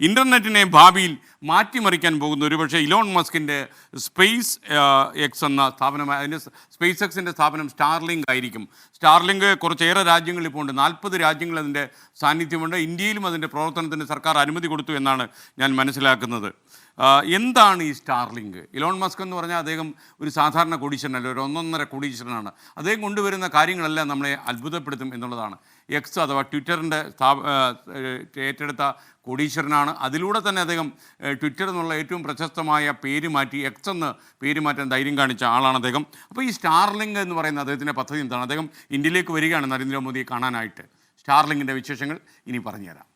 ഇന്റർനെറ്റിനെ ഭാവിയിൽ മാറ്റിമറിക്കാൻ പോകുന്ന ഒരു പക്ഷേ ഇലോൺ മസ്കിന്റെ സ്പേസ് എക്സ് എന്ന സ്ഥാപനം അതിന്റെ സ്പേസ് എക്സിന്റെ സ്ഥാപനം സ്റ്റാർലിങ്ക് ആയിരിക്കും. സ്റ്റാർലിങ്ക് കുറച്ചേറെ രാജ്യങ്ങളിൽ ഇപ്പോൾ ഉണ്ട്. നാൽപ്പത് രാജ്യങ്ങളിൽ അതിന്റെ സാന്നിധ്യമുണ്ട്. ഇന്ത്യയിലും അതിന്റെ പ്രവർത്തനത്തിന് സർക്കാർ അനുമതി കൊടുത്തു എന്നാണ് ഞാൻ മനസ്സിലാക്കുന്നത്. എന്താണ് ഈ സ്റ്റാർലിങ്ക്? ഇലോൺ മസ്ക് എന്ന് പറഞ്ഞാൽ അദ്ദേഹം ഒരു സാധാരണ കോടീശ്വരനല്ല ഒരു ഒന്നൊന്നര കോടീശ്വരനാണ്. അദ്ദേഹം കൊണ്ടുവരുന്ന കാര്യങ്ങളെല്ലാം നമ്മളെ അത്ഭുതപ്പെടുത്തും എന്നുള്ളതാണ്. എക്സ് അഥവാ ട്വിറ്ററിന്റെ സ്ഥാപ ഏറ്റെടുത്ത കോടീശ്വരനാണ്. അതിലൂടെ തന്നെ അദ്ദേഹം ട്വിറ്റർ എന്നുള്ള ഏറ്റവും പ്രശസ്തമായ പേര് മാറ്റി എക്സ് എന്ന് പേര് മാറ്റാൻ ധൈര്യം കാണിച്ച ആളാണ് അദ്ദേഹം. അപ്പോൾ ഈ സ്റ്റാർലിങ്ക് എന്ന് പറയുന്ന അദ്ദേഹത്തിന്റെ പദ്ധതി എന്താണ്? അദ്ദേഹം ഇന്ത്യയിലേക്ക് വരികയാണ് നരേന്ദ്രമോദിയെ കാണാനായിട്ട്. സ്റ്റാർലിങ്ങിന്റെ വിശേഷങ്ങൾ ഇനി പറഞ്ഞുതരാം.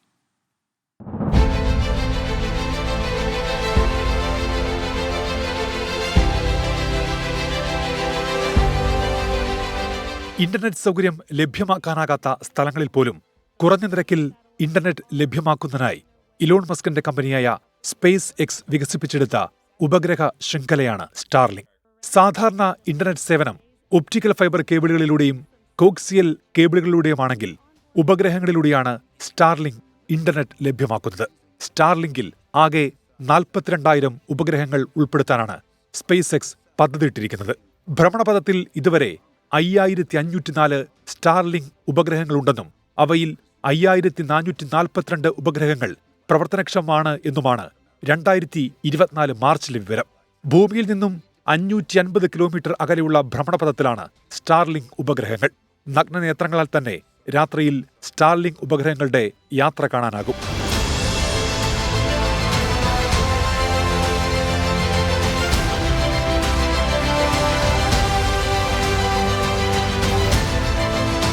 ഇന്റർനെറ്റ് സൗകര്യം ലഭ്യമാക്കാനാകാത്ത സ്ഥലങ്ങളിൽ പോലും കുറഞ്ഞ നിരക്കിൽ ഇന്റർനെറ്റ് ലഭ്യമാക്കുന്നതിനായി ഇലോൺ മസ്കിന്റെ കമ്പനിയായ സ്പേസ് എക്സ് വികസിപ്പിച്ചെടുത്ത ഉപഗ്രഹ ശൃംഖലയാണ് സ്റ്റാർലിങ്ക് സാധാരണ ഇന്റർനെറ്റ് സേവനം ഒപ്റ്റിക്കൽ ഫൈബർ കേബിളുകളിലൂടെയും കോക്സിയൽ കേബിളുകളിലൂടെയുമാണെങ്കിൽ ഉപഗ്രഹങ്ങളിലൂടെയാണ് സ്റ്റാർലിങ്ക് ഇന്റർനെറ്റ് ലഭ്യമാക്കുന്നത്. സ്റ്റാർലിങ്കിൽ ആകെ നാൽപ്പത്തിരണ്ടായിരം ഉപഗ്രഹങ്ങൾ ഉൾപ്പെടുത്താനാണ് സ്പേസ് എക്സ് പദ്ധതിയിട്ടിരിക്കുന്നത്. ഭ്രമണപഥത്തിൽ ഇതുവരെ അയ്യായിരത്തി അഞ്ഞൂറ്റിനാല് സ്റ്റാർലിംഗ് ഉപഗ്രഹങ്ങളുണ്ടെന്നും അവയിൽ അയ്യായിരത്തി നാനൂറ്റി നാൽപ്പത്തിരണ്ട് ഉപഗ്രഹങ്ങൾ പ്രവർത്തനക്ഷമമാണ് എന്നുമാണ് രണ്ടായിരത്തി ഇരുപത്തിനാല് മാർച്ചിലെ വിവരം. ഭൂമിയിൽ നിന്നും അഞ്ഞൂറ്റി അൻപത് കിലോമീറ്റർ അകലെയുള്ള ഭ്രമണപഥത്തിലാണ് സ്റ്റാർലിംഗ് ഉപഗ്രഹങ്ങൾ. നഗ്നനേത്രങ്ങളാൽ തന്നെ രാത്രിയിൽ സ്റ്റാർലിംഗ് ഉപഗ്രഹങ്ങളുടെ യാത്ര കാണാനാകും.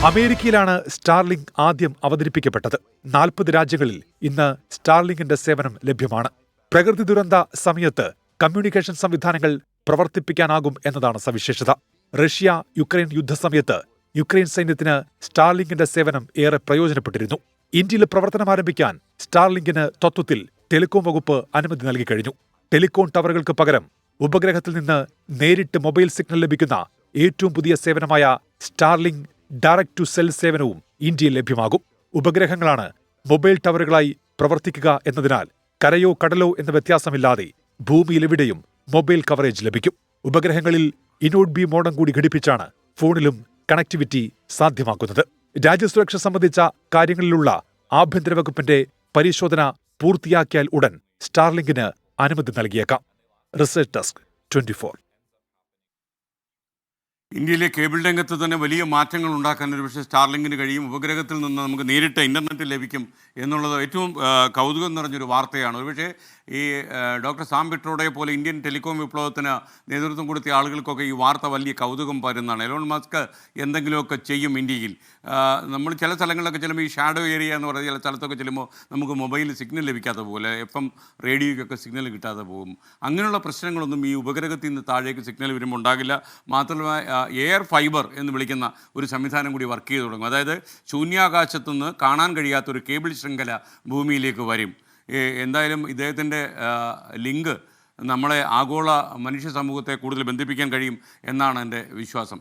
അമേരിക്കയിലാണ് സ്റ്റാർലിങ്ക് ആദ്യം അവതരിപ്പിക്കപ്പെട്ടത്. നാൽപ്പത് രാജ്യങ്ങളിൽ ഇന്ന് സ്റ്റാർലിങ്കിന്റെ സേവനം ലഭ്യമാണ്. പ്രകൃതി ദുരന്ത സമയത്ത് കമ്മ്യൂണിക്കേഷൻ സംവിധാനങ്ങൾ പ്രവർത്തിപ്പിക്കാനാകും എന്നതാണ് സവിശേഷത. റഷ്യ യുക്രൈൻ യുദ്ധസമയത്ത് യുക്രൈൻ സൈന്യത്തിന് സ്റ്റാർലിങ്കിന്റെ സേവനം ഏറെ പ്രയോജനപ്പെട്ടിരുന്നു. ഇന്ത്യയിൽ പ്രവർത്തനം ആരംഭിക്കാൻ സ്റ്റാർലിങ്കിന് തത്വത്തിൽ ടെലികോം വകുപ്പ് അനുമതി നൽകി കഴിഞ്ഞു. ടെലികോം ടവറുകൾക്ക് പകരം ഉപഗ്രഹത്തിൽ നിന്ന് നേരിട്ട് മൊബൈൽ സിഗ്നൽ ലഭിക്കുന്ന ഏറ്റവും പുതിയ സേവനമായ സ്റ്റാർലിങ്ക് ഡയറക്ട് ടു സെൽ സേവനവും ഇന്ത്യയിൽ ലഭ്യമാകും. ഉപഗ്രഹങ്ങളാണ് മൊബൈൽ ടവറുകളായി പ്രവർത്തിക്കുക എന്നതിനാൽ കരയോ കടലോ എന്ന വ്യത്യാസമില്ലാതെ ഭൂമിയിലെവിടെയും മൊബൈൽ കവറേജ് ലഭിക്കും. ഉപഗ്രഹങ്ങളിൽ ഇനോഡ് ബി മോഡം കൂടി ഘടിപ്പിച്ചാണ് ഫോണിലും കണക്ടിവിറ്റി സാധ്യമാക്കുന്നത്. രാജ്യസുരക്ഷ സംബന്ധിച്ച കാര്യങ്ങളിലുള്ള ആഭ്യന്തര വകുപ്പിന്റെ പരിശോധന പൂർത്തിയാക്കിയാൽ ഉടൻ സ്റ്റാർലിങ്കിന് അനുമതി നൽകിയേക്കാം. റിസർച്ച് ഡെസ്ക് ട്വന്റി ഇന്ത്യയിലെ കേബിൾ രംഗത്ത് തന്നെ വലിയ മാറ്റങ്ങൾ ഉണ്ടാക്കാൻ ഒരു പക്ഷേ കഴിയും. ഉപഗ്രഹത്തിൽ നിന്ന് നമുക്ക് നേരിട്ട് ഇന്റർനെറ്റ് ലഭിക്കും എന്നുള്ളത് ഏറ്റവും കൗതുകം നിറഞ്ഞൊരു വാർത്തയാണ്. ഒരുപക്ഷേ ഈ ഡോക്ടർ സാം പിട്രോഡയെ പോലെ ഇന്ത്യൻ ടെലികോം വിപ്ലവത്തിന് നേതൃത്വം കൊടുത്ത ആളുകൾക്കൊക്കെ ഈ വാർത്ത വലിയ കൗതുകം പരുന്നതാണ് എലോൺ മസ്ക് എന്തെങ്കിലുമൊക്കെ ചെയ്യും ഇന്ത്യയിൽ. നമ്മൾ ചില സ്ഥലങ്ങളിലൊക്കെ ചിലപ്പോൾ ഈ ഷാഡോ ഏരിയ എന്ന് പറയുന്ന ചില സ്ഥലത്തൊക്കെ ചെല്ലുമ്പോൾ നമുക്ക് മൊബൈലിൽ സിഗ്നൽ ലഭിക്കാത്ത പോലെ എഫ് എം റേഡിയോയ്ക്കൊക്കെ സിഗ്നൽ കിട്ടാതെ പോകും. അങ്ങനെയുള്ള പ്രശ്നങ്ങളൊന്നും ഈ ഉപഗ്രഹത്തിൽ നിന്ന് താഴേക്ക് സിഗ്നൽ വരുമ്പോൾ ഉണ്ടാകില്ല. മാത്രമല്ല എയർ ഫൈബർ എന്ന് വിളിക്കുന്ന ഒരു സംവിധാനം കൂടി വർക്ക് ചെയ്തു തുടങ്ങും. അതായത് ശൂന്യാകാശത്തു നിന്ന് കാണാൻ കഴിയാത്ത ഒരു കേബിൾ ശൃംഖല ഭൂമിയിലേക്ക് വരും. എന്തായാലും ഇദ്ദേഹത്തിന്റെ ലിങ്ക് നമ്മളെ ആഗോള മനുഷ്യ സമൂഹത്തെ കൂടുതൽ ബന്ധിപ്പിക്കാൻ കഴിയും എന്നാണ് എന്റെ വിശ്വാസം.